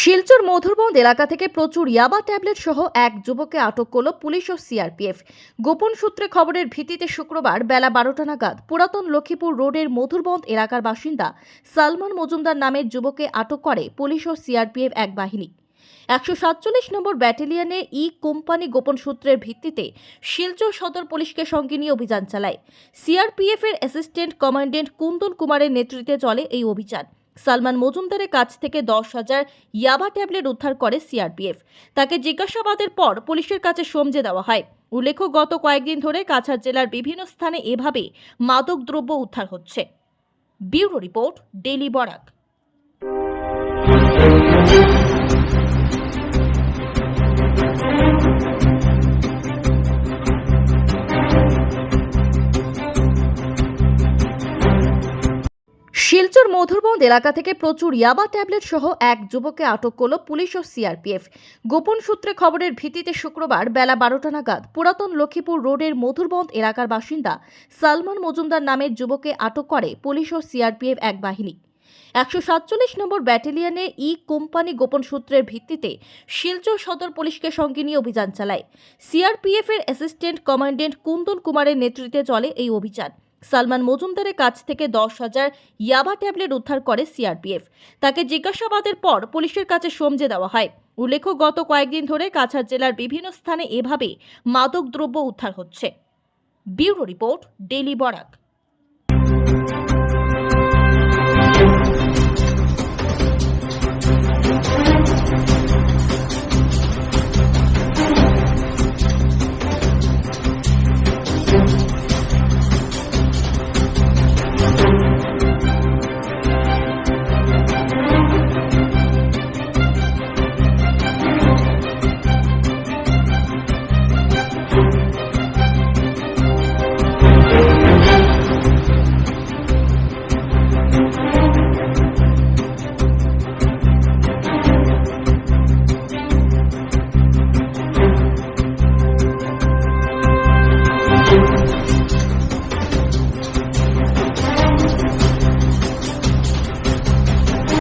শিলচর মধুরবন্দ এলাকা থেকে প্রচুর ইয়াবা ট্যাবলেট সহ এক যুবককে আটক করল পুলিশ ও সিআরপিএফ। গোপন সূত্রে খবরের ভিত্তিতে শুক্রবার বেলা বারোটা নাগাদ পুরাতন লক্ষ্মীপুর রোডের মধুরবন্দ এলাকার বাসিন্দা সালমান মজুমদার নামের যুবককে আটক করে পুলিশ ও সিআরপিএফ এক বাহিনী। একশো সাতচল্লিশ নম্বর ব্যাটালিয়নে ই কোম্পানি গোপন সূত্রের ভিত্তিতে শিলচর সদর পুলিশকে সঙ্গে নিয়ে অভিযান চালায়। সিআরপিএফ এর অ্যাসিস্ট্যান্ট কমান্ডেন্ট কুন্দন কুমারের নেতৃত্বে চলে এই অভিযান। সালমান মজুমদারের কাছ থেকে দশ হাজার ইয়াবা ট্যাবলেট উদ্ধার করে সিআরপিএফ। তাকে জিজ্ঞাসাবাদের পর পুলিশের কাছে সমঝে দেওয়া হয়। উল্লেখ্য, গত কয়েকদিন ধরে কাছাড় জেলার বিভিন্ন স্থানে এভাবে মাদক দ্রব্য উদ্ধার হচ্ছে। Bureau report daily Barak. Silchar Madhurbond এলাকা থেকে প্রচুর ইয়াবা ট্যাবলেট সহ এক যুবককে আটক করল পুলিশ ও সিআরপিএফ। গোপন সূত্রে খবরের ভিত্তিতে শুক্রবার বেলা বারোটা নাগাদ পুরাতন লক্ষ্মীপুর রোডের মধুরবন্দ এলাকার বাসিন্দা সালমান মজুমদার নামের যুবককে আটক করে পুলিশ ও সিআরপিএফ এক বাহিনী। একশো সাতচল্লিশ নম্বর ব্যাটালিয়নে ই কোম্পানি গোপন সূত্রের ভিত্তিতে শিলচর সদর পুলিশকে সঙ্গে নিয়ে অভিযান চালায়। সিআরপিএফ এর অ্যাসিস্ট্যান্ট কমান্ডেন্ট কুন্দন কুমারের নেতৃত্বে চলে এই অভিযান। সালমান মজুমদারের কাছ থেকে দশ হাজার ইয়াবা ট্যাবলেট উদ্ধার করে সিআরপিএফ। তাকে জিজ্ঞাসাবাদের পর পুলিশের কাছে সমঝে দেওয়া হয়। উল্লেখ্য, গত কয়েকদিন ধরে কাছাড় জেলার বিভিন্ন স্থানে এভাবে মাদক দ্রব্য উদ্ধার হচ্ছে। Bureau report daily Barak.